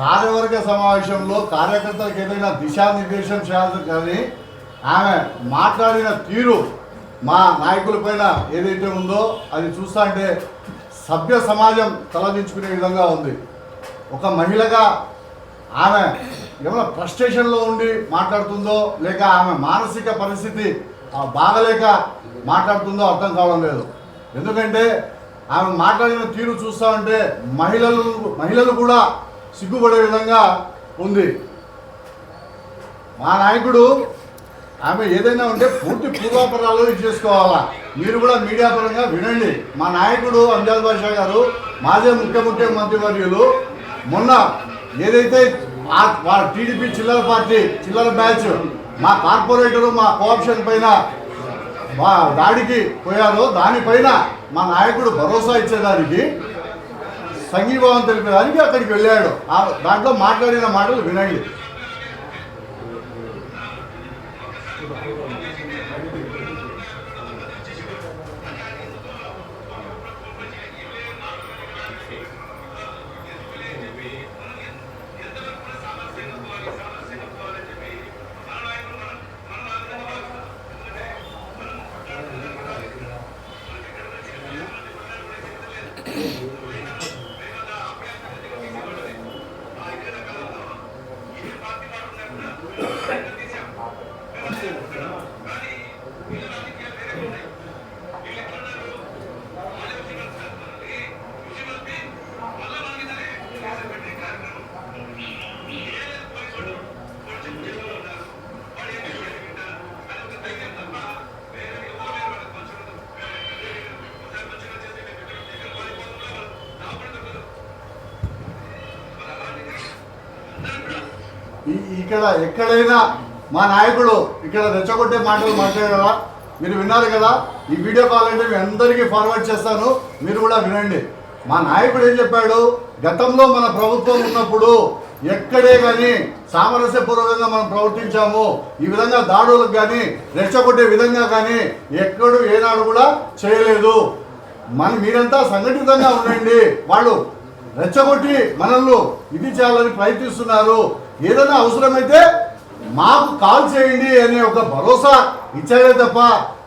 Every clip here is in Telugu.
కార్యవర్గ సమావేశంలో కార్యకర్తలకు ఏదైనా దిశానిర్దేశం చేయాలి కానీ ఆమె మాట్లాడిన తీరు మా నాయకుల పైన ఏదైతే ఉందో అది చూస్తా అంటే సభ్య సమాజం తలదించుకునే విధంగా ఉంది. ఒక మహిళగా ఆమె ఏమైనా ఫ్రస్ట్రేషన్లో ఉండి మాట్లాడుతుందో లేక ఆమె మానసిక పరిస్థితి బాగలేక మాట్లాడుతుందో అర్థం కావడం లేదు. ఎందుకంటే ఆమె మాట్లాడిన తీరు చూస్తా ఉంటే మహిళలు మహిళలు కూడా సిగ్గుపడే విధంగా ఉంది. మా నాయకుడు ఆమె ఏదైనా ఉంటే పూర్తి పూర్వాపరాలు ఇది చేసుకోవాలా మీరు కూడా మీడియా పరంగా వినండి. మా నాయకుడు అంజాద్ బాషా గారు మాజీ ముఖ్య ముఖ్యమంత్రి వర్యులు మొన్న ఏదైతే టీడీపీ చిల్లర పార్టీ చిల్లర బ్యాచ్ మా కార్పొరేటరు మా కోఆప్షన్ పైన మా దాడికి పోయారో దానిపైన మా నాయకుడు భరోసా ఇచ్చేదానికి సంఘీభావం తెలిపేదానికి అక్కడికి వెళ్ళాడు. ఆ దాంట్లో మాట్లాడిన మాటలు వినండి ఈ- ఇక్కడ ఎక్కడైనా మా నాయకుడు ఇక్కడ రెచ్చగొట్టే మాటలు మాట్లాడారా? మీరు విన్నారు కదా? ఈ వీడియో కాల్ అంటే మీ అందరికీ ఫార్వర్డ్ చేస్తాను. మీరు కూడా వినండి. మా నాయకుడు ఏం చెప్పాడు? గతంలో మన ప్రభుత్వం ఉన్నప్పుడు ఎక్కడే కానీ సామరస్యపూర్వకంగా మనం ప్రవర్తించాము. ఈ విధంగా దాడులకు కానీ రెచ్చగొట్టే విధంగా కానీ ఎక్కడు ఏనాడు కూడా చేయలేదు. మన మీరంతా సంఘటితంగా ఉండండి. వాళ్ళు రెచ్చగొట్టి మనల్ని ఇది చేయాలని ప్రయత్నిస్తున్నారు. ఏదైనా అవసరమైతే మాకు కాల్ చేయండి అనే ఒక భరోసా ఇచ్చాడే తప్ప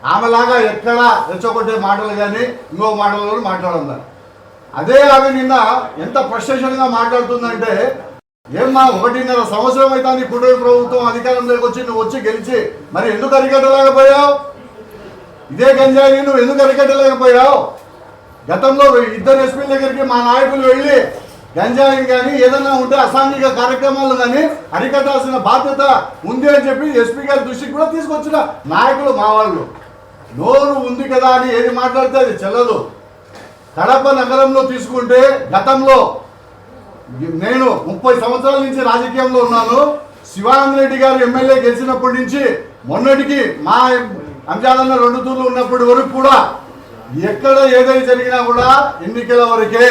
ఆమెలాగా ఎక్కడ రెచ్చగొట్టే మాటలు కానీ ఇంకో మాటలు కూడా మాట్లాడదా అదే ఆమె నిన్న ఎంత ఫ్రస్ట్రేషన్గా మాట్లాడుతుందంటే ఏమ్మా ఒకటిన్నర సంవత్సరం అయితే నీ కుటుంబ ప్రభుత్వం అధికారంలోకి వచ్చి నువ్వు వచ్చి గెలిచి మరి ఎందుకు అరికట్టలేకపోయావు ఇదే గంజాయి నువ్వు ఎందుకు అరికట్టలేకపోయావు గతంలో ఇద్దరు ఎస్పీల దగ్గరికి మా నాయకులు వెళ్ళి గంజాయి కానీ ఏదైనా ఉంటే అసాంఘిక కార్యక్రమాలు కానీ అరికట్టాల్సిన బాధ్యత ఉంది అని చెప్పి ఎస్పీ గారి దృష్టికి కూడా తీసుకొచ్చిన నాయకులు మా వాళ్ళు. నోరు ఉంది కదా అని ఏది మాట్లాడితే అది చెల్లదు. కడప నగరంలో తీసుకుంటే గతంలో నేను ముప్పై సంవత్సరాల నుంచి రాజకీయంలో ఉన్నాను. శివానంద రెడ్డి గారు ఎమ్మెల్యే గెలిచినప్పటి నుంచి మొన్నటికి మా అంశాలన్న రెండు తూర్లు ఉన్నప్పటి వరకు కూడా ఎక్కడ ఏదైనా జరిగినా కూడా ఎన్నికల వరకే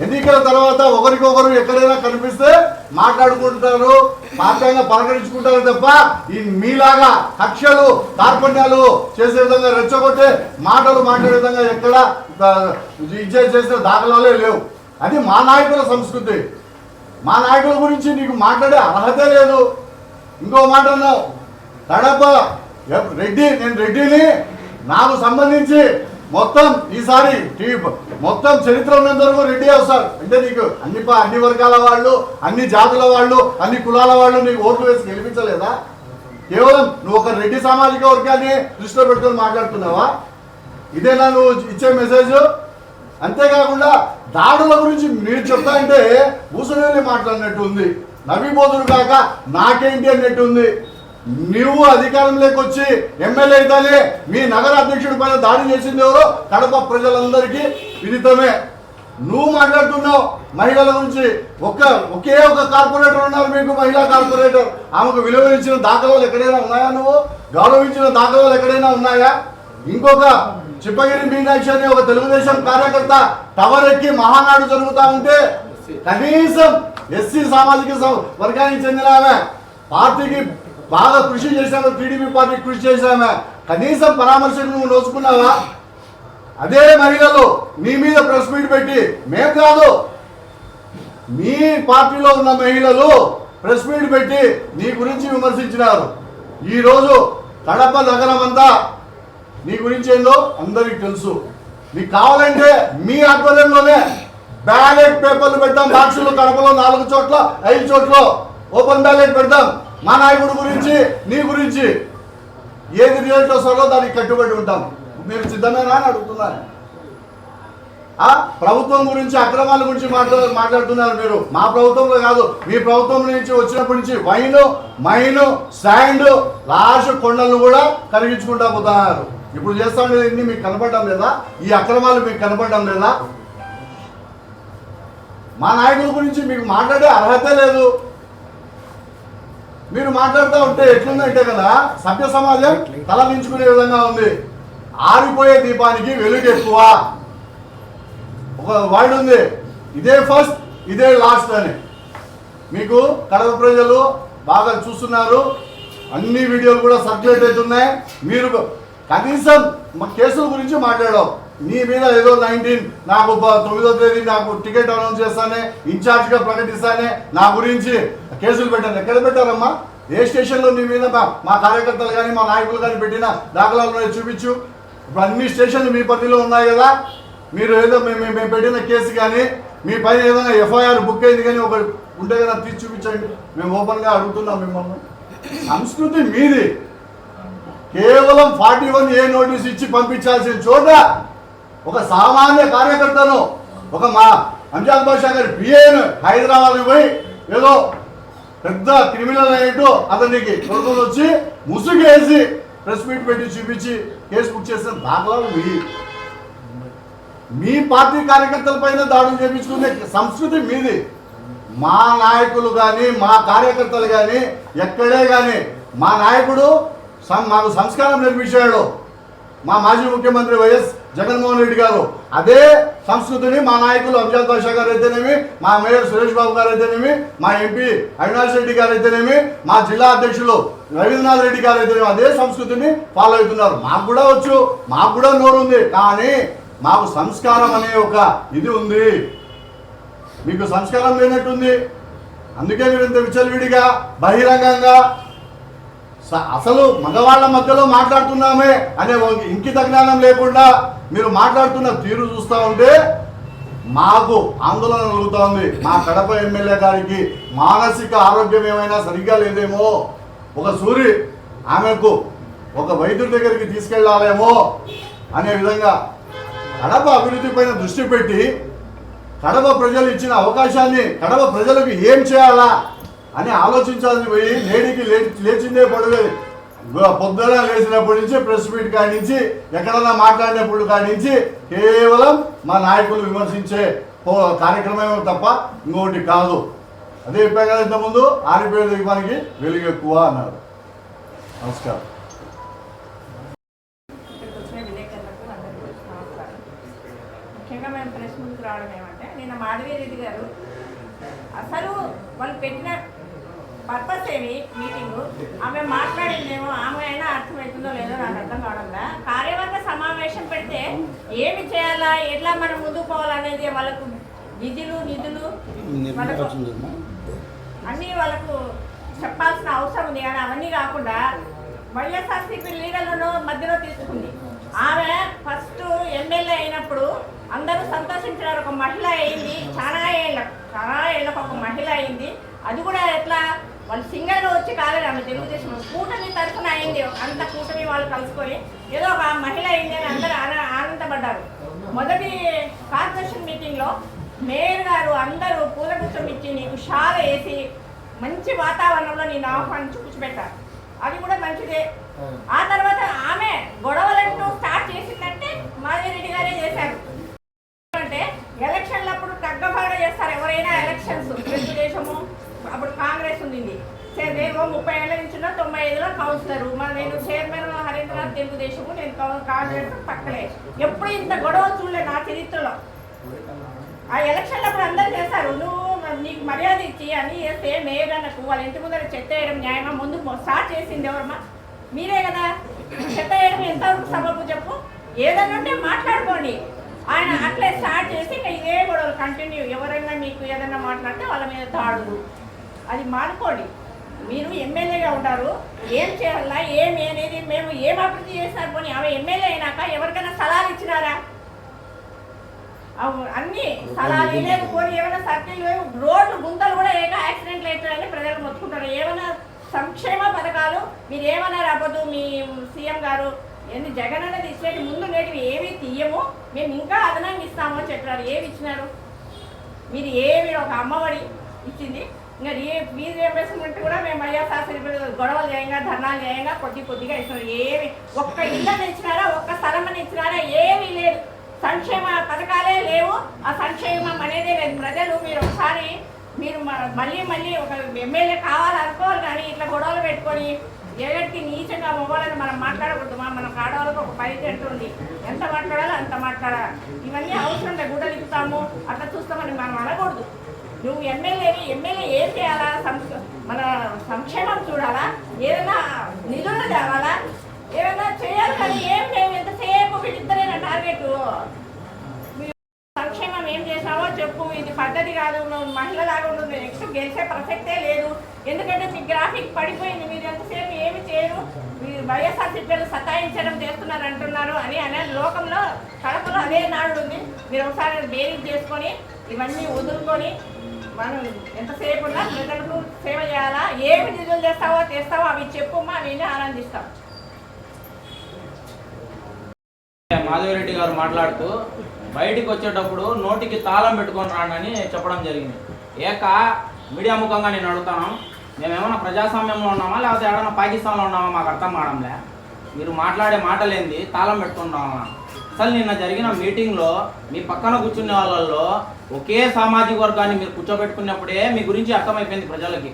ఎన్నికల తర్వాత ఒకరికొకరు ఎక్కడైనా కనిపిస్తే మాట్లాడుకుంటారు పార్టీగా పలకరించుకుంటారు తప్ప ఈ మీలాగా కక్షలు కార్పణ్యాలు చేసే విధంగా రెచ్చగొట్టే మాటలు మాట్లాడే విధంగా ఎక్కడ ఇచ్చే చేసిన దాఖలాలే లేవు. అది మా నాయకుల సంస్కృతి. మా నాయకుల గురించి నీకు మాట్లాడే అర్హతే లేదు. ఇంకో మాట అన్నావు. తడప రెడ్డి నేను రెడ్డిని నాకు సంబంధించి మొత్తం ఈసారి మొత్తం చరిత్ర ఉన్నంత వరకు రెడ్డి వస్తారు అంటే నీకు అన్ని అన్ని వర్గాల వాళ్ళు అన్ని జాతుల వాళ్ళు అన్ని కులాల వాళ్ళు నీకు ఓట్లు వేసి గెలిపించలేదా? కేవలం నువ్వు ఒక రెడ్డి సామాజిక వర్గాన్ని దృష్టిలో పెట్టుకొని మాట్లాడుతున్నావా? ఇదేనా నువ్వు ఇచ్చే మెసేజ్? అంతేకాకుండా దాడుల గురించి మీరు చెప్తా అంటే ఊసనెల్లి మాట్లాడినట్టు ఉంది. నవ్విపోతుడు కాక నాకేంటి అన్నట్టు ఉంది. నువ్వు అధికారంలోకి వచ్చి ఎమ్మెల్యే అయితేనే మీ నగర అధ్యక్షుడి పైన దాడి చేసింది ఎవరో కడప ప్రజలందరికీ విదితమే. నువ్వు మాట్లాడుతున్నావు మహిళల గురించి. ఒక్క ఒకే ఒక కార్పొరేటర్ ఉన్నారు మీకు మహిళా కార్పొరేటర్. ఆమెకు విలువ ఇచ్చిన దాఖలాలు ఎక్కడైనా ఉన్నాయా నువ్వు? గౌరవించిన దాఖలాలు ఎక్కడైనా ఉన్నాయా? ఇంకొక చిప్పగిరి మీనాక్షి అనే ఒక తెలుగుదేశం కార్యకర్త టవర్ ఎక్కి మహానాడు జరుగుతా ఉంటే కనీసం ఎస్సీ సామాజిక వర్గానికి చెందిన ఆమె పార్టీకి బాగా కృషి చేశాము టీడీపీ పార్టీ కృషి చేశామే. కనీసం పరామర్శకు నువ్వు నోచుకున్నావా? అదే మహిళలు నీ మీద ప్రెస్ మీట్ పెట్టి మేం కాదు మీ పార్టీలో ఉన్న మహిళలు ప్రెస్ మీట్ పెట్టి నీ గురించి విమర్శించినారు. ఈరోజు కడప నగరం అంతా నీ గురించి ఏందో అందరికి తెలుసు. మీకు కావాలంటే మీ ఆధ్వర్యంలోనే బ్యాలెట్ పేపర్లు పెడతాం బాక్సులు కడపలో నాలుగు చోట్ల ఐదు చోట్ల. ఓపెన్ బ్యాలెట్ పెడతాం. మా నాయకుడు గురించి నీ గురించి. ఏది రిజల్ట్ వస్తుందో దానికి కట్టుబడి ఉంటాం. మీరు సిద్ధమేనా అని అడుగుతున్నారు. ఆ? ప్రభుత్వం గురించి అక్రమాల గురించి మాట్లా మాట్లాడుతున్నారు మీరు. మా ప్రభుత్వంలో కాదు మీ ప్రభుత్వం నుంచి వచ్చినప్పటి నుంచి వైన్ మైన్ శాండ్ లాస్ట్ కొండలను కూడా కరిగించుకుంటా పోతున్నారు. ఇప్పుడు చేస్తా ఉండేది ఇన్ని మీకు కనపడడం లేదా? ఈ అక్రమాలు మీకు కనపడడం లేదా? మా నాయకుల గురించి మీకు మాట్లాడే అర్హత లేదు. మీరు మాట్లాడుతూ ఉంటే ఎట్లుందంటే కదా సభ్య సమాజం తలదించుకునే విధంగా ఉంది. ఆరిపోయే దీపానికి వెలుగు ఎక్కువ. ఒక వర్డ్ ఉంది. ఇదే ఫస్ట్ ఇదే లాస్ట్ అని. మీకు కడప ప్రజలు బాగా చూస్తున్నారు. అన్ని వీడియోలు కూడా సర్క్యులేట్ అవుతున్నాయి. మీరు కనీసం మా కేసుల గురించి మాట్లాడాం నీ మీద ఏదో నైన్టీన్ నాకు తొమ్మిదో తేదీ నాకు టికెట్ అనౌన్స్ చేస్తానే ఇన్ఛార్జ్గా ప్రకటిస్తానే నా గురించి కేసులు పెట్టాను. ఎక్కడ పెట్టారమ్మా? ఏ స్టేషన్లో నీ మీద మా కార్యకర్తలు కానీ మా నాయకులు కానీ పెట్టిన దాఖలాలు ఉన్నాయో చూపించు. ఇప్పుడు అన్ని స్టేషన్లు మీ పరిధిలో ఉన్నాయి కదా. మీరు ఏదో మేము మేము- మేము పెట్టిన కేసు కానీ మీ పైన ఏదైనా ఎఫ్ఐఆర్ బుక్ అయింది కానీ ఒక ఉంటే కదా తీసి చూపించండి. మేము ఓపెన్గా అడుగుతున్నాం మిమ్మల్ని. సంస్కృతి మీది. కేవలం ఫార్టీ వన్ ఏ నోటీస్ ఇచ్చి పంపించాల్సిన చోట ఒక సామాన్య కార్యకర్తను ఒక మా అంజాద్ బాషా గారి బిఏను హైదరాబాద్ పోయి ఏదో పెద్ద క్రిమినల్ అయ్యేట్టు అతనికి కొడుకులు వచ్చి ముసుగేసి ప్రెస్ మీట్ పెట్టి చూపించి కేసు బుక్ చేసిన దాఖలాలు మీ మీ పార్టీ కార్యకర్తల పైన దాడులు చేయించుకునే సంస్కృతి మీది. మా నాయకులు కానీ మా కార్యకర్తలు కానీ ఎక్కడే కానీ మా నాయకుడు సం- మాకు సంస్కారం నిర్మించాడు. మా మాజీ ముఖ్యమంత్రి వైఎస్ జగన్మోహన్ రెడ్డి గారు. అదే సంస్కృతిని మా నాయకులు అభిజాత్ భాషా గారు అయితేనేమి మా మేయర్ సురేష్ బాబు గారు అయితేనేమి మా ఎంపీ అవినాష్ రెడ్డి గారు అయితేనేమి మా జిల్లా అధ్యక్షులు రవీంద్రనాథ్ రెడ్డి గారు అయితేనేమి అదే సంస్కృతిని ఫాలో అవుతున్నారు. మాకు కూడా వచ్చు మాకు కూడా నోరు ఉంది కానీ మాకు సంస్కారం అనే ఒక ఇది ఉంది. మీకు సంస్కారం లేనట్టుంది. అందుకే మీరు ఇంత విచ్చలవిడిగా బహిరంగంగా అసలు మగవాళ్ళ మధ్యలో మాట్లాడుతున్నామే అనే ఇంకిత జ్ఞానం లేకుండా మీరు మాట్లాడుతున్న తీరు చూస్తూ ఉంటే మాకు ఆందోళన కలుగుతోంది మా కడప ఎమ్మెల్యే గారికి మానసిక ఆరోగ్యం ఏమైనా సరిగ్గా లేదేమో ఒక సూరి ఆమెకు ఒక వైద్యుడి దగ్గరికి తీసుకెళ్ళాలేమో అనే విధంగా కడప అభివృద్ధి పైన దృష్టి పెట్టి కడప ప్రజలు ఇచ్చిన అవకాశాన్ని కడప ప్రజలకు ఏం చేయాలా? అని ఆలోచించాల్సి పోయి లేడీకి లేచిందే పడుగది పొద్దున లేచినప్పటి నుంచి ప్రెస్ మీట్ కానించి ఎక్కడన్నా మాట్లాడినప్పుడు కానించి కేవలం మా నాయకులు విమర్శించే కార్యక్రమమే తప్ప ఇంకోటి కాదు. అదే చెప్పా కదా ఇంతకుముందు ఆరిపోయే దీపానికి వెలుగు ఎక్కువ అన్నారు. నమస్కారం. ముఖ్యంగా మేము ప్రెస్ ముందుకు రావడం ఏమంటే నిన్న మాధవి రెడ్డి గారు అసలు వాళ్ళు పెట్టిన పర్పస్ ఏమి? మీటింగు ఆమె మాట్లాడిందేమో ఆమె అయినా అర్థమవుతుందో లేదో నాకు అర్థం కావడంలా? కార్యవర్గ సమావేశం పెడితే ఏమి చేయాలా? ఎట్లా మనం ముందుకు పోవాలనేది వాళ్ళకు విధులు నిధులు వాళ్ళకు అన్నీ వాళ్ళకు చెప్పాల్సిన అవసరం ఉంది. కానీ అవన్నీ కాకుండా వైఎస్ఆర్సీపీ లీడర్లను మధ్యలో తీసుకుంది. ఆమె ఫస్ట్ ఎమ్మెల్యే అయినప్పుడు అందరూ సంతోషించారు ఒక మహిళ అయింది. చాలా ఏళ్ళ చాలా ఏళ్ళకు ఒక మహిళ అయింది. అది కూడా ఎట్లా? వాళ్ళు సింగల్గా వచ్చి కాలేదు ఆమె తెలుగుదేశం. కూటమి తరఫున అయింది. అంత కూటమి వాళ్ళు కలుసుకొని ఏదో ఒక మహిళ అయింది అని అందరూ ఆన- ఆనందపడ్డారు. మొదటి కార్పొరేషన్ మీటింగ్లో మేయర్ గారు అందరూ పూలగుచ్చం ఇచ్చి నీకు షాల వేసి మంచి వాతావరణంలో నేను ఆహ్వానించి కూర్చోబెట్టారు అది కూడా మంచిదే. ఆ. తర్వాత ఆమె గొడవలంటూ స్టార్ట్ చేసిందంటే మాధవిరెడ్డి గారే చేశారు అంటే ఎలక్షన్లప్పుడు తగ్గపాడ చేస్తారు ఎవరైనా ఎలక్షన్స్ తెలుగుదేశము అప్పుడు కాంగ్రెస్ ఉంది నేను ముప్పై ఏళ్ళ నుంచి తొంభై ఐదులో కౌన్సిలర్. మరి నేను చైర్మన్ హరీంద్రనాథ్ తెలుగుదేశము నేను కౌ- పక్కలే ఎప్పుడు ఇంత గొడవ చూడలే నా చరిత్రలో. ఆ ఎలక్షన్లప్పుడు అందరు చేశారు. నువ్వు నీకు మర్యాద ఇచ్చి అని చేస్తే మేయర్ అన్నకు వాళ్ళ ఇంటి ముందర చెత్త వేయడం న్యాయమా? ముందు స్టార్ట్ చేసింది ఎవరమ్మా? మీరే కదా. చెత్త వేయడం ఎంతవరకు సబబు చెప్పు? ఏదైనా ఉంటే మాట్లాడుకోండి. ఆయన అట్లే స్టార్ట్ చేసి ఇంకా ఇదే గొడవలు. కంటిన్యూ. ఎవరైనా మీకు ఏదైనా మాట్లాడితే వాళ్ళ మీద దాడులు. అది మానుకోండి. మీరు ఎమ్మెల్యేగా ఉంటారు ఏం చేయాలా ఏమి అనేది మేము ఏం అభివృద్ధి చేస్తారు పోనీ ఆమె ఎమ్మెల్యే అయినాక ఎవరికైనా సలహాలు ఇచ్చినారా? అన్ని స్థలాలు లేదు పోనీ ఏమైనా సర్కిల్ రోడ్లు గుంతలు కూడా ఏక యాక్సిడెంట్లు అవుతాయని ప్రజలు మొత్తుకుంటారు. ఏమైనా సంక్షేమ పథకాలు మీరు ఏమన్నా రాబోదు మీ సీఎం గారు ఏంది జగన్ అనేది ఇచ్చేటి ముందు నేటివి ఏవి తీయము మేము ఇంకా అదనంగా ఇస్తాము అని చెప్పారు ఏవి ఇచ్చినారు? మీరు ఏమి ఒక అమ్మఒడి ఇచ్చింది? ఇంకా ఏ ఫీజు రియంబర్స్మెంట్ కూడా మేము వైఎస్ఆర్సీపీ గొడవలు చేయంగా ధర్నాలు చేయంగా కొద్ది కొద్దిగా ఇస్తున్నారు ఏమి ఒక్క ఇళ్ళని ఇచ్చినారా ఒక్క స్థలం ఇచ్చినారా ఏమీ లేదు. సంక్షేమ పథకాలే లేవు. ఆ సంక్షేమం అనేదే లేదు. ప్రజలు మీరు ఒకసారి మీరు మళ్ళీ మళ్ళీ ఒక ఎమ్మెల్యే కావాలనుకోరు కానీ ఇట్లా గొడవలు పెట్టుకొని ఎవరికి నీచంగా మొబైల్ని మనం మాట్లాడకూడదు. మా- మన ఆడవాళ్ళకి ఒక పరిధి ఉంది. ఎంత మాట్లాడాలో అంత మాట్లాడాలి. ఇవన్నీ అవసరం లేదు గుడ్డలు ఇస్తాము. అట్లా చూస్తామని మనం అనకూడదు. నువ్వు ఎమ్మెల్యేని ఎమ్మెల్యే ఏం చేయాలా? మన సంక్షేమం చూడాలా? ఏదైనా నిధులు తేవాలా? ఏమైనా చేయాలి కానీ ఏం లేవు ఎంతసేపు వీళ్ళిద్దరే నా టార్గెట్. మీరు సంక్షేమం ఏం చేసావో చెప్పు ఇది పద్ధతి కాదు నువ్వు మహిళలాగా ఉండదు నెక్స్ట్ గెలిచే ప్రసక్తే లేదు. ఎందుకంటే మీ గ్రాఫిక్ పడిపోయింది మీరు ఎంతసేపు ఏమి చేయరు. మీరు వైఎస్ఆర్ సిపిఎల్ సతాయించడం చేస్తున్నారు అంటున్నారు అని అనే లోకంలో కడపలో అదే నాడు ఉంది. మీరు ఒకసారి బేరింగ్ చేసుకొని ఇవన్నీ వదులుకొని మనం ఎంతసేపు ఉన్నా ప్రజలకు సేవ చేయాలా? ఏమి నిధులు చేస్తావో చేస్తావో అవి చెప్పుమ్మా అవి ఆనందిస్తాం. మాధవిరెడ్డి గారు మాట్లాడుతూ బయటికి వచ్చేటప్పుడు నోటికి తాళం పెట్టుకొని రాండి చెప్పడం జరిగింది. ఏక మీడియా ముఖంగా నేను అడుగుతాను మేమేమన్నా ప్రజాస్వామ్యంలో ఉన్నామా? లేకపోతే ఏమైనా పాకిస్తాన్లో ఉన్నామా? మాకు అర్థం కావడంలే. మీరు మాట్లాడే మాటలేంది తాళం పెట్టుకుంటామా అసలు నిన్న జరిగిన మీటింగ్లో మీ పక్కన కూర్చునే వాళ్ళల్లో ఒకే సామాజిక వర్గాన్ని మీరు కూర్చోబెట్టుకున్నప్పుడే మీ గురించి అర్థమైపోయింది ప్రజలకి.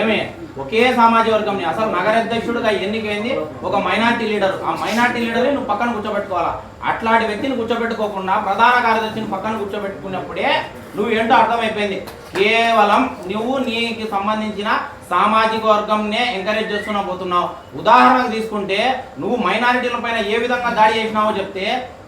ఏమి? ఒకే సామాజిక వర్గం అసలు నగరాధ్యక్షుడిగా ఎన్నికైంది? ఒక మైనార్టీ లీడర్. ఆ మైనార్టీ లీడర్ నువ్వు పక్కన కూర్చోబెట్టుకోవాలా? అట్లాంటి వ్యక్తిని కూర్చోబెట్టుకోకుండా ప్రధాన కార్యదర్శిని పక్కన కూర్చోబెట్టుకున్నప్పుడే నువ్వు ఏంటో అర్థమైపోయింది. కేవలం నువ్వు నీకు సంబంధించిన సామాజిక వర్గంనే ఎంకరేజ్ చేస్తున్నా పోతున్నావు. ఉదాహరణకు తీసుకుంటే నువ్వు మైనారిటీల పైన ఏ విధంగా దాడి చేసినావో చెప్తే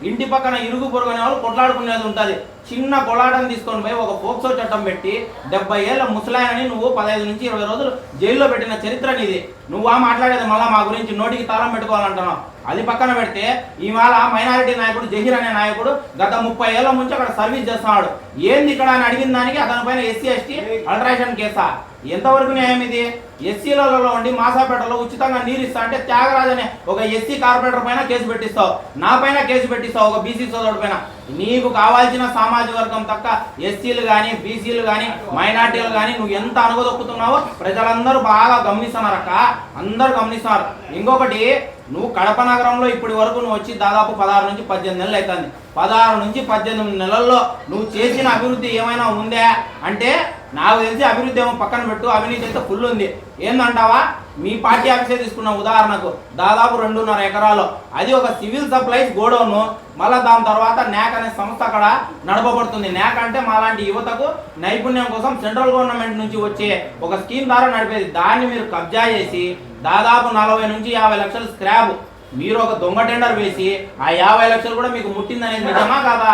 ఇంటి పక్కన ఇరుగు పొరుగునే వాళ్ళు కొట్లాడుకునేది ఉంటుంది. చిన్న కొలాటం తీసుకొని పోయి ఒక పోక్సో చట్టం పెట్టి డెబ్బై ఏళ్ళ ముసలాయనని నువ్వు పదహైదు నుంచి ఇరవై రోజులు జైల్లో పెట్టిన చరిత్ర నీది. నువ్వా మాట్లాడేది మళ్ళీ మా గురించి నోటికి తాళం పెట్టుకోవాలంటున్నావు. అది పక్కన పెడితే ఈవేళ మైనారిటీ నాయకుడు జహీర్ అనే నాయకుడు గత ముప్పై ఏళ్ళ నుంచి అక్కడ సర్వీస్ చేస్తున్నాడు. ఏంది ఇక్కడ అని అడిగిన దానికి అతని పైన ఎస్సీ ఎస్టీ అల్ట్రేషన్ కేసా? ఎంతవరకు న్యాయం ఇది? ఎస్సీలలో ఉండి మాసాపేటలో ఉచితంగా నీరు ఇస్తా అంటే త్యాగరాజ్ అనే ఒక ఎస్సీ కార్పొరేటర్ పైన కేసు పెట్టిస్తావు. నా పైన కేసు పెట్టిస్తావు ఒక బీసీ సోదరుడు పైన. నీకు కావాల్సిన సామాజిక వర్గం తక్క ఎస్సీలు కానీ బీసీలు కానీ మైనార్టీలు కానీ నువ్వు ఎంత అనుగదొక్కుతున్నావో ప్రజలందరూ బాగా గమనిస్తున్నారక్క. అందరూ గమనిస్తున్నారు. ఇంకొకటి నువ్వు కడప నగరంలో ఇప్పటి వరకు నువ్వు వచ్చి దాదాపు పదహారు నుంచి పద్దెనిమిది నెలలు అవుతుంది. పదహారు నుంచి పద్దెనిమిది నెలల్లో నువ్వు చేసిన అభివృద్ధి ఏమైనా ఉందా? అంటే నాకు తెలిసి అభివృద్ధి ఏమో పక్కన పెట్టు అవినీతి అయితే ఫుల్ ఉంది. ఏందంటావా? మీ పార్టీ ఆఫీసే తీసుకున్న ఉదాహరణకు. దాదాపు రెండున్నర ఎకరాలు. అది ఒక సివిల్ సప్లైస్ గోడౌను. మళ్ళీ దాని తర్వాత న్యాక్ అనే సంస్థ అక్కడ నడపబడుతుంది. న్యాక్ అంటే మాలాంటి యువతకు నైపుణ్యం కోసం సెంట్రల్ గవర్నమెంట్ నుంచి వచ్చే ఒక స్కీమ్ ద్వారా నడిపేది. దాన్ని మీరు కబ్జా చేసి దాదాపు నలభై నుంచి యాభై లక్షలు స్క్రాబ్. మీరు ఒక దొంగ టెండర్ వేసి ఆ యాభై లక్షలు కూడా మీకు ముట్టిందనేది నిజమా కాదా?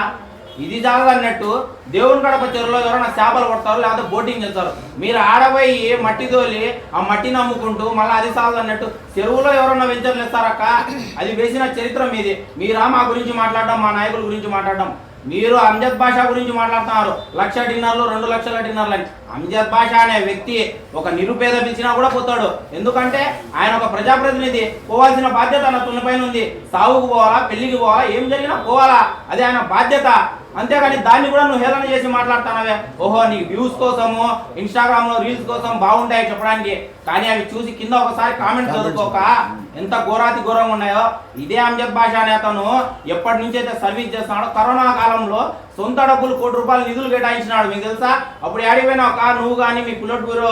ఇది జాగదన్నట్టు దేవుని గడప చెరువులో ఎవరైనా చేపలు కొడతారు లేకపోతే బోటింగ్ చేస్తారు. మీరు ఆడపోయి మట్టి తోలి ఆ మట్టిని అమ్ముకుంటూ మళ్ళీ అది సాగు అన్నట్టు చెరువులో ఎవరన్నా వెంచర్లు ఇస్తారక్క అది వేసిన చరిత్ర మీది. మీరా మా గురించి మాట్లాడడం మా నాయకుల గురించి మాట్లాడడం. మీరు అంజద్ భాష గురించి మాట్లాడుతున్నారు. లక్ష డిన్నర్లు రెండు లక్షల డిన్నర్లు అని. అంజద్ బాషా అనే వ్యక్తి ఒక నిరుపేద పిలిచినా కూడా పోతాడు. ఎందుకంటే ఆయన ఒక ప్రజాప్రతినిధి. పోవాల్సిన బాధ్యత నా పైన ఉంది. సావుకు పోవాలా పెళ్ళికి పోవాలా ఏం జరిగినా పోవాలా. అది ఆయన బాధ్యత. అంతేగాని దాన్ని కూడా నువ్వు హేళన చేసి మాట్లాడుతున్నావే. ఓహో నీ వ్యూస్ కోసము ఇన్స్టాగ్రామ్లో రీల్స్ కోసం బాగుంటాయి చెప్పడానికి. కానీ అవి చూసి కింద ఒకసారి కామెంట్ చదువుకోక ఎంత ఘోరాతి ఘోరంగా ఉన్నాయో. ఇదే అంజద్ భాష అనే అతను ఎప్పటి నుంచి అయితే సర్వీస్ చేస్తున్నాడో కరోనా కాలంలో సొంత డబ్బులు కోటి రూపాయలు నిధులు కేటాయించినాడు మీకు తెలుసా? అప్పుడు ఏడికి ఒక నువ్వు కానీ మీ పుల్లట్ గురు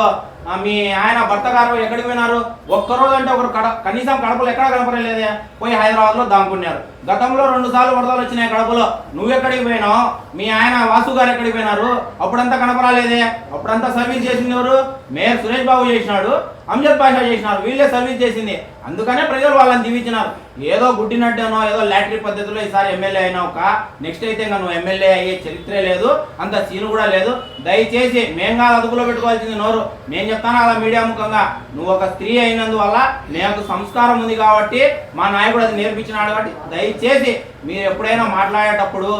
మీ ఆయన భర్త గారు ఎక్కడికి పోయినారు? ఒక్కరోజు అంటే ఒకరు కడ కనీసం కడపలో ఎక్కడ కనపడలేదే? పోయి హైదరాబాద్లో దాముకున్నారు గతంలో రెండు సార్లు వరదలు వచ్చినాయి కడపలో. నువ్వు ఎక్కడికి పోయినావు? మీ ఆయన వాసు గారు ఎక్కడికి పోయినారు? అప్పుడంతా కనపరాలేదే అప్పుడంతా సర్వీస్ చేసినవారు మేయర్ సురేష్ బాబు చేసినాడు. అంజద్ భాష చేసినారు వీళ్ళే సర్వీస్ చేసింది. అందుకనే ప్రజలు వాళ్ళని దీవించినారు. ఏదో గుడ్డినట్టేనో ఏదో లాటరీ పద్ధతిలో ఈసారి ఎమ్మెల్యే అయినావు కా నెక్స్ట్ అయితే ఇంకా నువ్వు ఎమ్మెల్యే అయ్యే చరిత్రే లేదు అంత సీన్ కూడా లేదు. దయచేసి మేము కాదు అదుపులో పెట్టుకోవాల్సింది నోరు. నేను చెప్తాను అలా మీడియా ముఖంగా నువ్వు ఒక స్త్రీ అయినందువల్ల నీకు సంస్కారం ఉంది కాబట్టి మా నాయకుడు అది నేర్పించినాడు కాబట్టి దయచేసి మీరు ఎప్పుడైనా మాట్లాడేటప్పుడు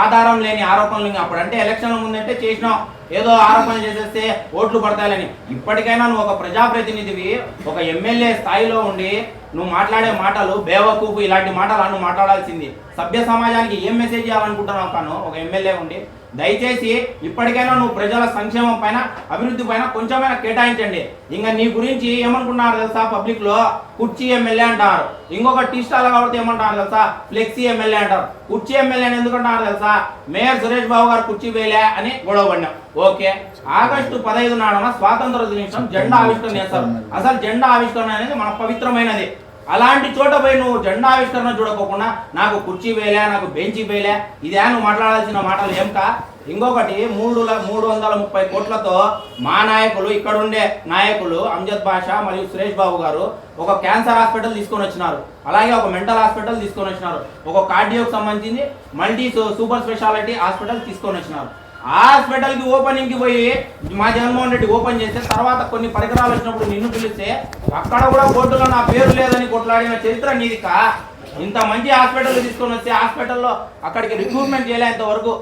ఆధారం లేని ఆరోపణలు ఇంకా అప్పుడంటే ఎలక్షన్ల ముందంటే చేసినాం. ఏదో ఆరోపణలు చేసేస్తే ఓట్లు పడతాయని. ఇప్పటికైనా నువ్వు ఒక ప్రజాప్రతినిధివి ఒక ఎమ్మెల్యే స్థాయిలో ఉండి నువ్వు మాట్లాడే మాటలు బేవకూపు ఇలాంటి మాటలు నువ్వు మాట్లాడాల్సింది. సభ్య సమాజానికి ఏం మెసేజ్ ఇవ్వాలనుకుంటున్నావు కాను? ఒక ఎమ్మెల్యే ఉండి దయచేసి ఇప్పటికైనా నువ్వు ప్రజల సంక్షేమం పైన అభివృద్ధి పైన కొంచెమైనా కేటాయించండి. ఇంకా నీ గురించి ఏమనుకుంటున్నారు తెలుసా పబ్లిక్లో కుర్చీ ఎమ్మెల్యే అంటారు. ఇంకొక టీ స్టాల్ కాబట్టి ఏమంటారు తెలుసా? ఫ్లెక్సీ ఎమ్మెల్యే అంటారు. కుర్చీ ఎమ్మెల్యే అని ఎందుకంటారు తెలుసా? మేయర్ సురేష్ బాబు గారు కుర్చీ వేయలే అని గొడవ పడినాం ఓకే. ఆగస్టు పదహైదు నాడున స్వాతంత్ర దినోత్సవం జెండా ఆవిష్కరణ చేస్తారు. అసలు జెండా ఆవిష్కరణ అనేది మన పవిత్రమైనది. అలాంటి చోట పోయి నువ్వు జెండా ఆవిష్కరణ చూడకోకుండా నాకు కుర్చీ వేయలే నాకు బెంచి వేయలే ఇదే నువ్వు మాట్లాడాల్సిన మాటలు ఏంకా ఇంకొకటి మూడు మూడు వందల ముప్పై కోట్లతో మా నాయకులు ఇక్కడ ఉండే నాయకులు అంజద్ బాషా మరియు సురేష్ బాబు గారు ఒక క్యాన్సర్ హాస్పిటల్ తీసుకొని వచ్చినారు. అలాగే ఒక మెంటల్ హాస్పిటల్ తీసుకొని వచ్చినారు. ఒక కార్డియోకి సంబంధించి మల్టీ సూ- సూపర్ స్పెషాలిటీ హాస్పిటల్ తీసుకొని వచ్చినారు. ఆ హాస్పిటల్కి ఓపెనింగ్కి పోయి మా జగన్మోహన్ రెడ్డి ఓపెన్ చేస్తే తర్వాత కొన్ని పరికరాలు వచ్చినప్పుడు నిన్ను పిలిస్తే అక్కడ కూడా కోర్టులో నా పేరు లేదని కొట్లాడిన చరిత్ర నీది కా? ఇంత మంచి హాస్పిటల్ తీసుకొని వస్తే హాస్పిటల్లో అక్కడికి రిక్రూట్మెంట్ చేయలేంత వరకు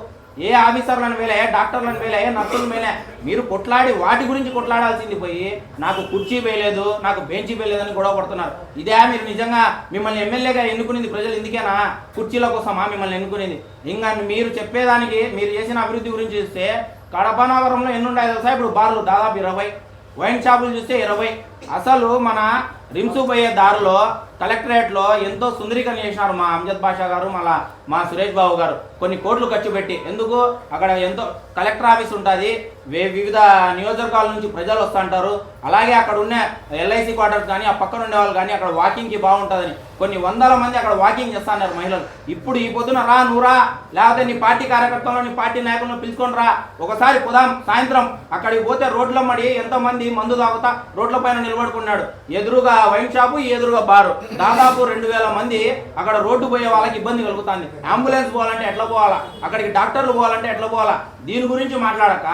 ఏ ఆఫీసర్లను మేలే డాక్టర్లను మేలే నర్సులు మేలే. మీరు కొట్లాడి వాటి గురించి కొట్లాడాల్సింది పోయి నాకు కుర్చీ వేయలేదు నాకు బెంచీ వేయలేదని గొడవ పడుతున్నారు. ఇదే మీరు నిజంగా మిమ్మల్ని ఎమ్మెల్యేగా ఎన్నుకునేది ప్రజలు ఇందుకేనా? కుర్చీల కోసమా మిమ్మల్ని ఎన్నుకునేది? ఇంకా మీరు చెప్పేదానికి మీరు చేసిన అభివృద్ధి గురించి చూస్తే కడప నగరంలో ఎన్ని ఉన్నాయి తెలుసా ఇప్పుడు బార్లు దాదాపు ఇరవై వైన్ షాపులు చూస్తే ఇరవై. అసలు మన రిమ్సు పోయే దారిలో కలెక్టరేట్లో ఎంతో సుందరీకరణ చేసినారు మా అంజద్ బాషా గారు మళ్ళా మా సురేష్ బాబు గారు కొన్ని కోట్లు ఖర్చు పెట్టి ఎందుకు అక్కడ ఎంతో కలెక్టర్ ఆఫీస్ ఉంటుంది వివిధ నియోజకవర్గాల నుంచి ప్రజలు వస్తుంటారు అలాగే అక్కడ ఉన్న ఎల్ఐసి క్వార్టర్స్ కానీ ఆ పక్కన ఉండే వాళ్ళు కానీ అక్కడ వాకింగ్కి బాగుంటుందని కొన్ని వందల మంది అక్కడ వాకింగ్ చేస్తున్నారు మహిళలు. ఇప్పుడు ఈ పొద్దున రా నువ్వురా లేకపోతే నీ పార్టీ కార్యకర్తలను నీ పార్టీ నాయకులను పిలుచుకొని రా. ఒకసారి పోదాం సాయంత్రం అక్కడికి పోతే రోడ్ల మడి ఎంతో మంది మందు తాగుతా రోడ్ల పైన నిలబడుకున్నాడు. ఎదురుగా వైన్ షాపు ఎదురుగా బారు. దాదాపు రెండు వేల మంది అక్కడ రోడ్డు పోయే వాళ్ళకి ఇబ్బంది కలుగుతుంది. అంబులెన్స్ పోవాలంటే ఎట్లా పోవాలా? అక్కడికి డాక్టర్లు పోవాలంటే ఎట్లా పోవాలా? దీని గురించి మాట్లాడక.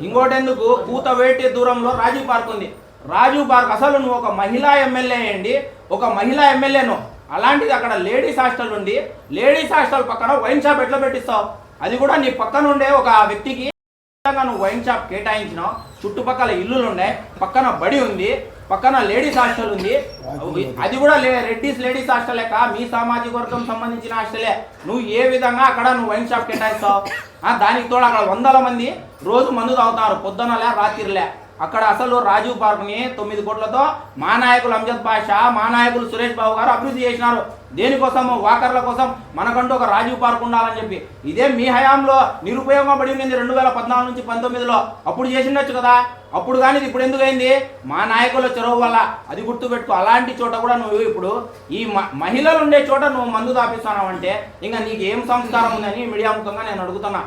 ఇంకోటెందుకు? కూత వేటి దూరంలో రాజీవ్ పార్క్ ఉంది. రాజీవ్ పార్క్ అసలు నువ్వు ఒక మహిళా ఎమ్మెల్యే అండి ఒక మహిళా ఎమ్మెల్యేను అలాంటిది అక్కడ లేడీస్ హాస్టల్ ఉంది. లేడీస్ హాస్టల్ పక్కన వైన్ షాప్ ఎట్లా పెట్టిస్తావు? అది కూడా నీ పక్కన ఉండే ఒక వ్యక్తికి. నువ్వు వైన్ షాప్ కేటాయించినావు. చుట్టుపక్కల ఇల్లులు ఉన్నాయి పక్కన బడి ఉంది. పక్కన లేడీస్ హాస్టల్ ఉంది. అది కూడా లే రెడ్డిస్ లేడీస్ హాస్టలే కా మీ సామాజిక వర్గం సంబంధించిన హాస్టలే. నువ్వు ఏ విధంగా అక్కడ నువ్వు వైన్ షాప్ కేటాయిస్తావు? దానికి తోడు అక్కడ వందల మంది రోజు మందు తాగుతారు పొద్దునలే రాత్రిలే. అక్కడ అసలు రాజీవ్ పార్క్ని తొమ్మిది కోట్లతో మా నాయకులు అంజద్ బాషా మా నాయకులు సురేష్ బాబు గారు అభివృద్ధి చేసినారు. దేనికోసము వాకర్ల కోసం మనకంటూ ఒక రాజీవ్ పార్క్ ఉండాలని చెప్పి. ఇదే మీ హయాంలో నిరుపయోగపడింది రెండు వేల పద్నాలుగు నుంచి పంతొమ్మిదిలో. అప్పుడు చేసిండొచ్చు కదా? అప్పుడు కానీ ఇది ఇప్పుడు ఎందుకైంది మా నాయకుల చొరవ వల్ల. అది గుర్తుపెట్టుకో అలాంటి చోట కూడా నువ్వు ఇప్పుడు ఈ మ- మహిళలు ఉండే చోట నువ్వు మందు దాపిస్తున్నావు అంటే ఇంకా నీకు ఏం సంస్కారం ఉందని మీడియా ముఖంగా నేను అడుగుతున్నా.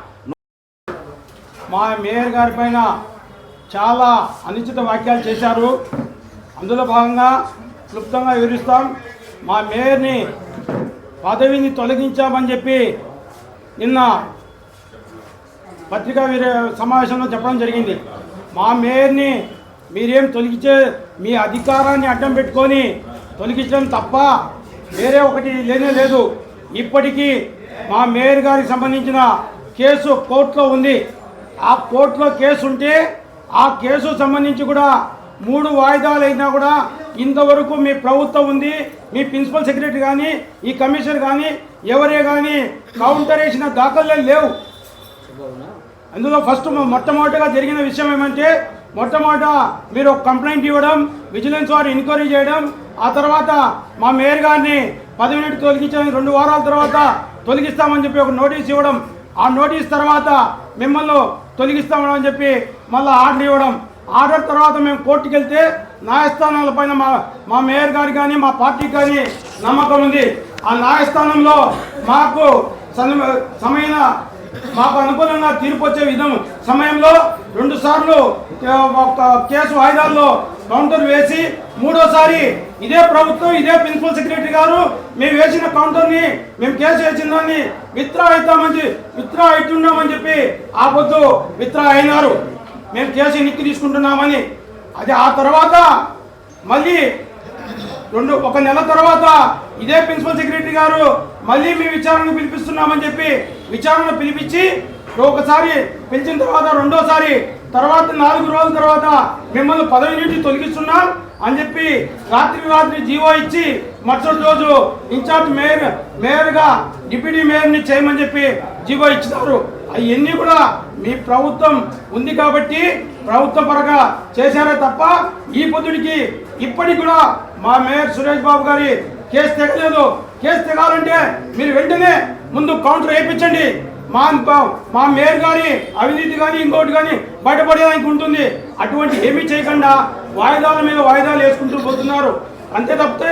మా మేయర్ గారి పైన చాలా అనుచిత వాక్యాలు చేశారు. అందులో భాగంగా క్లుప్తంగా వివరిస్తాం. మా మేయర్ని పదవిని తొలగించామని చెప్పి నిన్న పత్రికా సమావేశంలో చెప్పడం జరిగింది. మా మేయర్ని మీరేం తొలగించే మీ అధికారాన్ని అడ్డం పెట్టుకొని తొలగించడం తప్ప వేరే ఒకటి లేనే లేదు. ఇప్పటికీ మా మేయర్ గారికి సంబంధించిన కేసు కోర్టులో ఉంది. ఆ కోర్టులో కేసు ఉంటే ఆ కేసు సంబంధించి కూడా మూడు వాయిదాలు అయినా కూడా ఇంతవరకు మీ ప్రభుత్వం ఉంది మీ ప్రిన్సిపల్ సెక్రటరీ కానీ ఈ కమిషనర్ కానీ ఎవరే కానీ కౌంటర్ వేసిన దాఖలే లేవు. అందులో ఫస్ట్ మొట్టమొదటిగా జరిగిన విషయం ఏమంటే మొట్టమొదట మీరు ఒక కంప్లైంట్ ఇవ్వడం విజిలెన్స్ వారు ఎంక్వైరీ చేయడం ఆ తర్వాత మా మేయర్ గారిని పది మినిట్ తొలగించడానికి రెండు వారాల తర్వాత తొలగిస్తామని చెప్పి ఒక నోటీస్ ఇవ్వడం ఆ నోటీస్ తర్వాత మిమ్మల్ని తొలగిస్తామని చెప్పి మళ్ళీ ఆర్డర్ ఇవ్వడం ఆర్డర్ తర్వాత మేము కోర్టుకి వెళ్తే న్యాయస్థానాల పైన మా మా మేయర్ గారు కానీ మా పార్టీకి కానీ నమ్మకం ఉంది. ఆ న్యాయస్థానంలో మాకు సమ- సమైన మాకు అనుకూలంగా తీర్పు వచ్చే విధం సమయంలో రెండు సార్లు ఒక కేసు వాయిదాల్లో కౌంటర్ వేసి మూడోసారి ఇదే ప్రభుత్వం ఇదే ప్రిన్సిపల్ సెక్రటరీ గారు మేము వేసిన కౌంటర్ని మేము కేసు వేసిన దాన్ని విత్డ్రా అవుతామని విత్డ్రా అవుతున్నామని చెప్పి ఆ పొద్దు విత్డ్రా అయినారు. మేము కేసు ఎన్నిక్కి తీసుకుంటున్నామని. అది ఆ తర్వాత మళ్ళీ రెండు ఒక నెల తర్వాత ఇదే ప్రిన్సిపల్ సెక్రటరీ గారు మళ్ళీ మీ విచారణ పిలిపిస్తున్నామని చెప్పి విచారణ పిలిపించి ఒకసారి పిలిచిన తర్వాత రెండోసారి తర్వాత నాలుగు రోజుల తర్వాత మిమ్మల్ని పదవి నుండి తొలగిస్తున్నాం అని చెప్పి రాత్రి రాత్రి జీవో ఇచ్చి మరుసటి రోజు ఇన్ఛార్జ్ మేయర్ మేయర్గా డిప్యూటీ మేయర్ని చేయమని చెప్పి జీవో ఇచ్చినారు. అవన్నీ కూడా మీ ప్రభుత్వం ఉంది కాబట్టి ప్రభుత్వ పరంగా చేశారే తప్ప ఈ పొద్దుడికి ఇప్పటికి కూడా మా మేయర్ సురేష్ బాబు గారి కేసు తెగలేదు. కేసు తెగాలంటే మీరు వెంటనే ముందు కౌంటర్ వేయించండి. మా మా మేయర్ కానీ అవినీతి కానీ ఇంకోటి కానీ బయటపడేదానికి ఉంటుంది. అటువంటి ఏమీ చేయకుండా వాయిదాల మీద వాయిదాలు వేసుకుంటూ పోతున్నారు. అంతే తప్పితే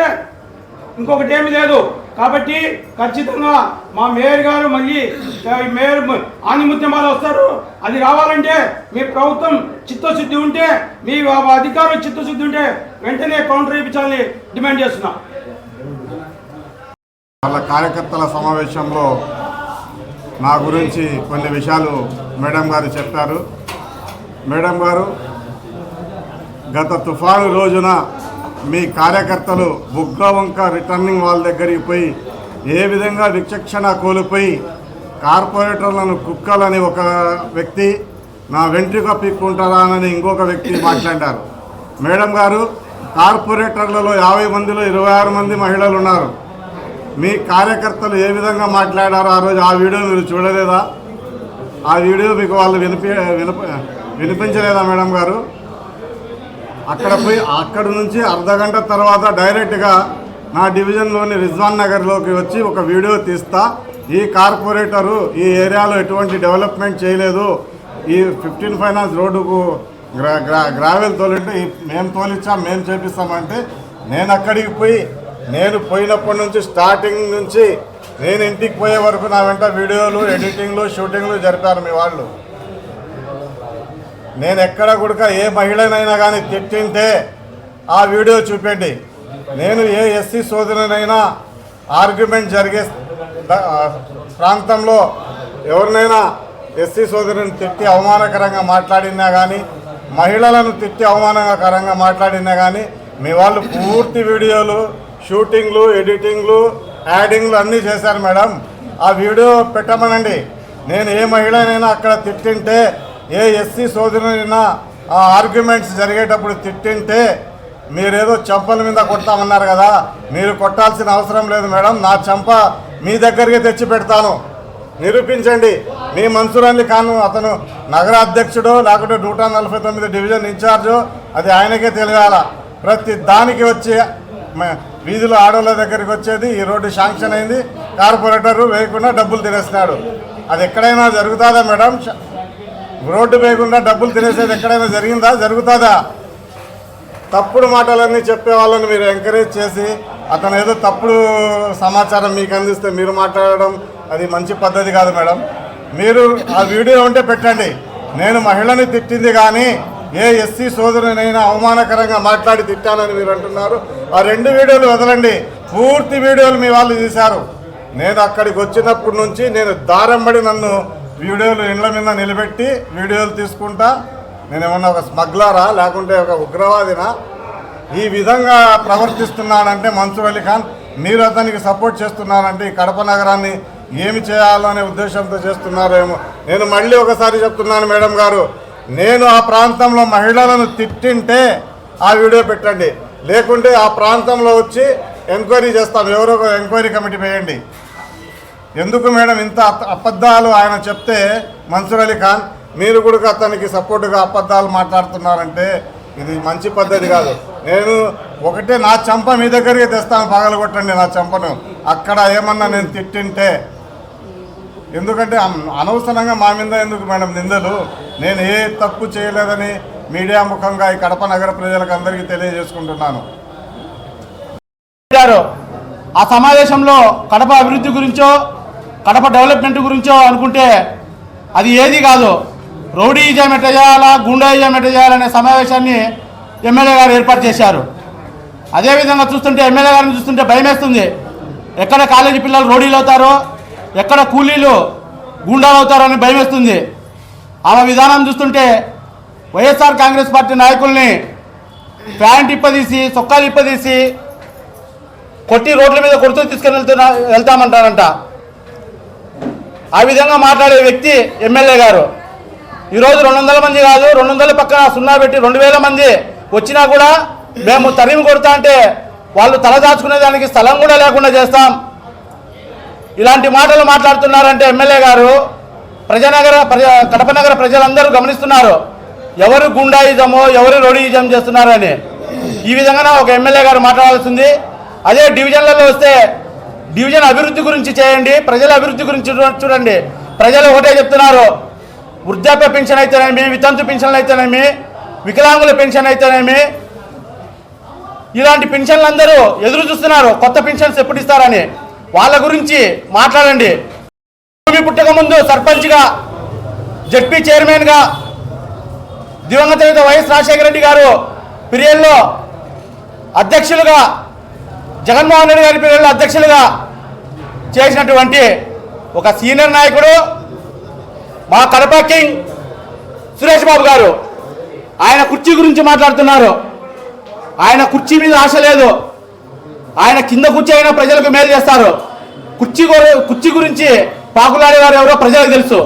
ఇంకొకటి ఏమీ లేదు. కాబట్టి ఖచ్చితంగా మా మేయర్ గారు మళ్ళీ మేయర్ ఆనిముత్యమాలు వస్తారు. అది రావాలంటే మీ ప్రభుత్వం చిత్తశుద్ధి ఉంటే మీ అధికారులు చిత్తశుద్ధి ఉంటే వెంటనే కౌంటర్ ఇప్పించాలని డిమాండ్ చేస్తున్నాం. వాళ్ళ కార్యకర్తల సమావేశంలో నా గురించి కొన్ని విషయాలు మేడం గారు చెప్పారు. మేడం గారు గత తుఫాను రోజున మీ కార్యకర్తలు బుగ్గవంక రిటర్నింగ్ వాళ్ళ దగ్గరికి పోయి ఏ విధంగా విచక్షణ కోల్పోయి కార్పొరేటర్లను కుక్కలని ఒక వ్యక్తి నా వెంట్రుక పీక్కుంటారానని ఇంకొక వ్యక్తి మాట్లాడారు. మేడం గారు కార్పొరేటర్లలో యాభై మందిలో ఇరవై ఆరు మంది మహిళలు ఉన్నారు. మీ కార్యకర్తలు ఏ విధంగా మాట్లాడారో ఆ రోజు ఆ వీడియో మీరు చూడలేదా? ఆ వీడియో మీకు వాళ్ళు వినిపి వినిపించలేదా మేడం గారు? అక్కడ పోయి అక్కడ నుంచి అర్ధ గంట తర్వాత డైరెక్ట్గా నా డివిజన్లోని రిజ్వాన్ నగర్లోకి వచ్చి ఒక వీడియో తీస్తా. ఈ కార్పొరేటరు ఈ ఏరియాలో ఎటువంటి డెవలప్మెంట్ చేయలేదు. ఈ ఫిఫ్టీన్ ఫైనాన్స్ రోడ్డుకు గ్రా గ్రా గ్రావెల్ తోలింటే మేము తోలిచ్చాం మేము చేపిస్తామంటే నేను అక్కడికి పోయి నేను పోయినప్పటి నుంచి స్టార్టింగ్ నుంచి నేను ఇంటికి పోయే వరకు నా వెంట వీడియోలు ఎడిటింగ్లు షూటింగ్లు జరిపారు మీ వాళ్ళు. నేను ఎక్కడ కూడా ఏ మహిళనైనా కానీ తిట్టింటే ఆ వీడియో చూపండి నేను ఏ ఎస్సీ సోదరునైనా ఆర్గ్యుమెంట్ జరిగే ప్రాంతంలో ఎవరినైనా ఎస్సీ సోదరుని తిట్టి అవమానకరంగా మాట్లాడినా కానీ మహిళలను తిట్టి అవమానకరంగా మాట్లాడినా కానీ మీ వాళ్ళు పూర్తి వీడియోలు షూటింగ్లు ఎడిటింగ్లు యాడింగ్లు అన్నీ చేశారు మేడం. ఆ వీడియో పెట్టమనండి. నేను ఏ మహిళనైనా అక్కడ తిట్టింటే ఏ ఎస్సీ సోదరునైనా ఆ ఆర్గ్యుమెంట్స్ జరిగేటప్పుడు తిట్టింటే మీరేదో చెంపల మీద కొడతామన్నారు కదా మీరు కొట్టాల్సిన అవసరం లేదు మేడం. నా చెంప మీ దగ్గరికి తెచ్చి పెడతాను. నిరూపించండి. మీ మన్సూర్ అలీ ఖాన్ అతను నగర అధ్యక్షుడు లేకుంటే నూట నలభై తొమ్మిది డివిజన్ ఇన్ఛార్జు అది ఆయనకే తెలియాల? ప్రతి దానికి వచ్చి వీధిలో ఆడవాళ్ళ దగ్గరికి వచ్చేది ఈ రోడ్డు శాంక్షన్ అయింది కార్పొరేటర్ వేయకుండా డబ్బులు తినేస్తున్నాడు. అది ఎక్కడైనా జరుగుతుందా మేడం? రోడ్డు వేయకుండా డబ్బులు తినేసేది ఎక్కడైనా జరిగిందా? జరుగుతుందా? తప్పుడు మాటలన్నీ చెప్పే వాళ్ళని మీరు ఎంకరేజ్ చేసి అతను ఏదో తప్పుడు సమాచారం మీకు అందిస్తే మీరు మాట్లాడడం అది మంచి పద్ధతి కాదు మేడం. మీరు ఆ వీడియో ఉంటే పెట్టండి. నేను మహిళని తిట్టింది కానీ ఏ ఎస్సీ సోదరునైనా అవమానకరంగా మాట్లాడి తిట్టానని మీరు అంటున్నారు. ఆ రెండు వీడియోలు వదలండి. పూర్తి వీడియోలు మీ వాళ్ళు తీశారు. నేను అక్కడికి వచ్చినప్పటి నుంచి నేను దారంబడి నన్ను వీడియోలు ఇండ్ల మీద నిలబెట్టి వీడియోలు తీసుకుంటా నేను ఏమన్నా ఒక స్మగ్లరా లేకుంటే ఒక ఉగ్రవాదినా? ఈ విధంగా ప్రవర్తిస్తున్నానంటే మన్సూర్ అలీ ఖాన్ మీరు అతనికి సపోర్ట్ చేస్తున్నారంటే ఈ కడప నగరాన్ని ఏమి చేయాలనే ఉద్దేశంతో చేస్తున్నారేమో నేను మళ్ళీ ఒకసారి చెప్తున్నాను మేడం గారు నేను ఆ ప్రాంతంలో మహిళలను తిట్టింటే ఆ వీడియో పెట్టండి. లేకుంటే ఆ ప్రాంతంలో వచ్చి ఎంక్వైరీ చేస్తాను ఎవరో ఒక ఎంక్వైరీ కమిటీ వేయండి. ఎందుకు మేడం ఇంత అబద్ధాలు ఆయన చెప్తే మన్సూర్ అలీ ఖాన్ మీరు కూడా అతనికి సపోర్టుగా అబద్ధాలు మాట్లాడుతున్నారంటే ఇది మంచి పద్ధతి కాదు. నేను ఒకటే నా చంప మీ దగ్గరికి తెస్తాను పగలగొట్టండి నా చంపను. అక్కడ ఏమన్నా నేను తిట్టింటే ఎందుకంటే అనవసరంగా మా మీద ఎందుకు మేడం నిందలు? నేను ఏ తప్పు చేయలేదని మీడియా ముఖంగా ఈ కడప నగర ప్రజలకు అందరికీ తెలియజేసుకుంటున్నాను. ఆ సమావేశంలో కడప అభివృద్ధి గురించో కడప డెవలప్మెంట్ గురించో అనుకుంటే అది ఏది కాదు. రౌడీజం ఎట్ట చేయాలా గుండాయిజం ఎట్ట చేయాలనే సమావేశాన్ని ఎమ్మెల్యే గారు ఏర్పాటు చేశారు. అదేవిధంగా చూస్తుంటే ఎమ్మెల్యే గారిని చూస్తుంటే భయమేస్తుంది. ఎక్కడ కాలేజీ పిల్లలు రౌడీలు అవుతారో ఎక్కడ కూలీలు గుండాలు అవుతారో అని భయమేస్తుంది. ఆమె విధానం చూస్తుంటే వైఎస్ఆర్ కాంగ్రెస్ పార్టీ నాయకుల్ని ప్యాంట్ ఇప్పదీసి సొక్కాలు ఇప్పదీసి కొట్టి రోడ్ల మీద కొడుతూ తీసుకుని వెళ్తున్నా వెళ్తామంటారంట. ఆ విధంగా మాట్లాడే వ్యక్తి ఎమ్మెల్యే గారు. ఈరోజు రెండు వందల మంది కాదు రెండు వందల పక్కన సున్నా పెట్టి రెండు వేల మంది వచ్చినా కూడా మేము తరిమి కొడతా అంటే వాళ్ళు తలదాచుకునే దానికి స్థలం కూడా లేకుండా చేస్తాం. ఇలాంటి మాటలు మాట్లాడుతున్నారంటే ఎమ్మెల్యే గారు ప్రజానగర ప్రజ కడప నగర ప్రజలందరూ గమనిస్తున్నారు. ఎవరు గుండాయిజమో ఎవరు రౌడీయిజం చేస్తున్నారని. ఈ విధంగా ఒక ఎమ్మెల్యే గారు మాట్లాడాల్సింది. అదే డివిజన్లలో వస్తే డివిజన్ అభివృద్ధి గురించి చేయండి ప్రజల అభివృద్ధి గురించి చూడండి. ప్రజలు ఒకటే చెప్తున్నారు. వృద్ధాప్య పెన్షన్ అయితేనేమి వితంతు పెన్షన్లు అయితేనేమి వికలాంగుల పెన్షన్ అయితేనేమి. ఇలాంటి పెన్షన్లు అందరూ ఎదురు చూస్తున్నారు. కొత్త పెన్షన్స్ ఎప్పుడు ఇస్తారని. వాళ్ళ గురించి మాట్లాడండి. భూమి పుట్టక ముందు సర్పంచ్గా జడ్పీ చైర్మన్గా దివంగత వైఎస్ రాజశేఖర రెడ్డి గారు పీరియడ్లో అధ్యక్షులుగా జగన్మోహన్ రెడ్డి గారి పిల్లల అధ్యక్షులుగా చేసినటువంటి ఒక సీనియర్ నాయకుడు మా కడప కింగ్ సురేష్ బాబు గారు. ఆయన కుర్చీ గురించి మాట్లాడుతున్నారు. ఆయన కుర్చీ మీద ఆశ లేదు. ఆయన కింద కుర్చీ అయినా ప్రజలకు మేలు చేస్తారు. కుర్చీ కుర్చీ గురించి పాకులాడేవారు ఎవరో ప్రజలకు తెలుసు.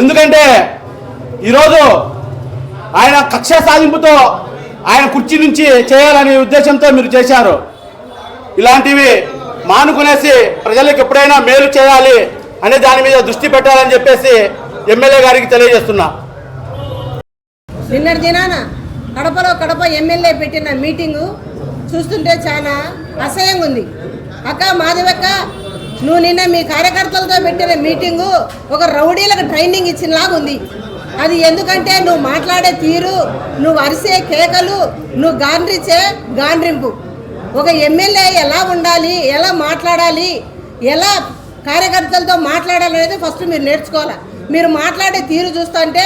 ఎందుకంటే ఈరోజు ఆయన కక్ష సాధింపుతో ఆయన కుర్చీ నుంచి చేయాలనే ఉద్దేశంతో మీరు చేశారు. ఇలాంటివి మానుకునేసి ప్రజలకు ఎప్పుడైనా మేలు చేయాలి అనే దాని మీద దృష్టి పెట్టాలని చెప్పేసి ఎమ్మెల్యే గారికి తెలియజేస్తున్నా. నిన్నటి దినాన కడపలో కడప ఎమ్మెల్యే పెట్టిన మీటింగు చూస్తుంటే చాలా అసహ్యంగా ఉంది. అక్క మాధవక్క నువ్వు నిన్న మీ కార్యకర్తలతో పెట్టిన మీటింగు ఒక రౌడీలకు ట్రైనింగ్ ఇచ్చినలాగా ఉంది. అది ఎందుకంటే నువ్వు మాట్లాడే తీరు నువ్వు అరిసే కేకలు నువ్వు గాండ్రిచే గాండ్రింపు. ఒక ఎమ్మెల్యే ఎలా ఉండాలి ఎలా మాట్లాడాలి ఎలా కార్యకర్తలతో మాట్లాడాలనేది ఫస్ట్ మీరు నేర్చుకోవాలి. మీరు మాట్లాడే తీరు చూస్తుంటే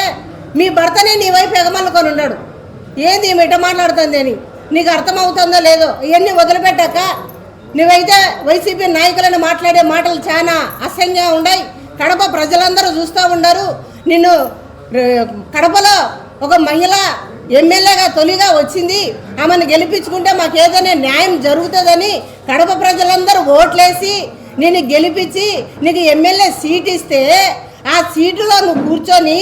మీ భర్తనే నీ వైపు ఎగమల్లుకొని ఉన్నాడు. ఏంది ఈమె ఇట మాట్లాడుతుంది అని? నీకు అర్థమవుతుందో లేదో? ఇవన్నీ వదిలిపెట్టాక నువ్వైతే వైసీపీ నాయకులను మాట్లాడే మాటలు చాలా అసహ్యంగా ఉన్నాయి కడప ప్రజలందరూ చూస్తూ ఉన్నారు నిన్ను కడపలో ఒక మహిళ ఎమ్మెల్యేగా తొలిగా వచ్చింది. ఆమెను గెలిపించుకుంటే మాకు ఏదైనా న్యాయం జరుగుతుందని కడప ప్రజలందరూ ఓట్లేసి నేను గెలిపించి నీకు ఎమ్మెల్యే సీట్ ఇస్తే ఆ సీటులో నువ్వు కూర్చొని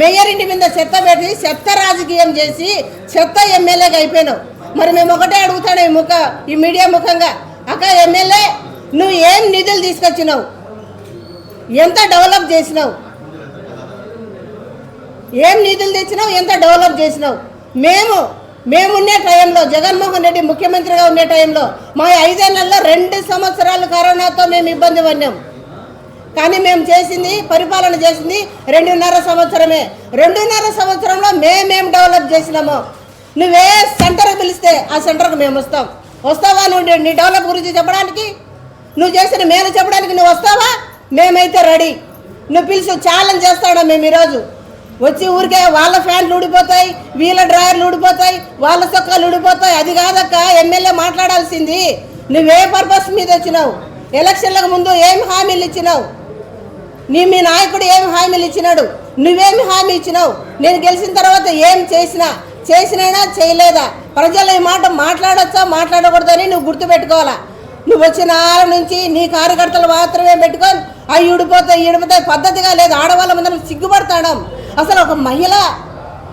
మేయర్ ఇంటి మీద చెత్త పెట్టి చెత్త రాజకీయం చేసి చెత్త ఎమ్మెల్యేగా అయిపోయినావు. మరి మేము ఒకటే అడుగుతాను ఈ ముఖ ఈ మీడియా ముఖంగా. అక్క ఎమ్మెల్యే నువ్వు ఏం నిధులు తీసుకొచ్చినావు? ఎంత డెవలప్ చేసినావు? ఏం నిధులు తెచ్చినావు? ఎంత డెవలప్ చేసినావు? మేము మేమున్నే టైంలో జగన్మోహన్ రెడ్డి ముఖ్యమంత్రిగా ఉండే టైంలో మా ఐదేళ్ళలో రెండు సంవత్సరాలు కరోనాతో మేము ఇబ్బంది పడినాం. కానీ మేము చేసింది పరిపాలన చేసింది రెండున్నర సంవత్సరమే. రెండున్నర సంవత్సరంలో మేమేం డెవలప్ చేసినామో? నువ్వే సెంటర్కి పిలిస్తే ఆ సెంటర్కి మేము వస్తాం. వస్తావా నువ్వు నీ డెవలప్ గురించి చెప్పడానికి? నువ్వు చేసిన మేలు చెప్పడానికి నువ్వు వస్తావా? మేమైతే రెడీ. నువ్వు పిలిచి ఛాలెంజ్ చేస్తాడా మేము ఈరోజు? వచ్చి ఊరికే వాళ్ళ ఫ్యాన్లు ఊడిపోతాయి వీళ్ళ డ్రాయర్లు ఊడిపోతాయి వాళ్ళ చొక్కాలు ఊడిపోతాయి. అది కాదక్క ఎమ్మెల్యే మాట్లాడాల్సింది. నువ్వే పర్పస్ మీద వచ్చినావు? ఎలక్షన్లకు ముందు ఏం హామీలు ఇచ్చినావు? నీ మీ నాయకుడు ఏం హామీలు ఇచ్చినాడు? నువ్వేమి హామీ ఇచ్చినావు? నేను గెలిచిన తర్వాత ఏం చేసినా? చేసినైనా చేయలేదా? ప్రజలు ఈ మాట మాట్లాడొచ్చా? మాట్లాడకూడదని నువ్వు గుర్తుపెట్టుకోవాలా? నువ్వు వచ్చిన ఆరు నుంచి నీ కార్యకర్తలు మాత్రమే పెట్టుకొని అవి ఊడిపోతాయి ఇడిపోతాయి పద్ధతిగా లేదు. ఆడవాళ్ళ ముందర సిగ్గుపడతాడం అసలు ఒక మహిళ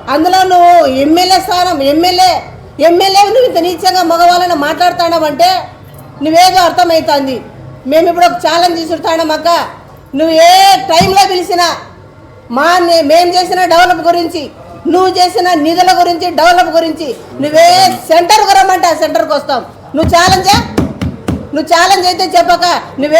అందులో నువ్వు ఎమ్మెల్యే స్థానం ఎమ్మెల్యే ఎమ్మెల్యే నువ్వు ఇంత నీచంగా మగవాళ్ళని మాట్లాడుతాడావంటే నువ్వేదో అర్థమవుతుంది మేము ఇప్పుడు ఒక ఛాలెంజ్ తీసుకుంటాం అక్క. నువ్వు ఏ టైంలో పిలిచినా మా నే- మేం చేసిన డెవలప్ గురించి నువ్వు చేసిన నిధుల గురించి డెవలప్ గురించి నువ్వే సెంటర్కి రమ్మంటే ఆ సెంటర్కి వస్తావు నువ్వు ఛాలెంజా నువ్వు ఛాలెంజ్ అయితే చెప్పక నువ్వే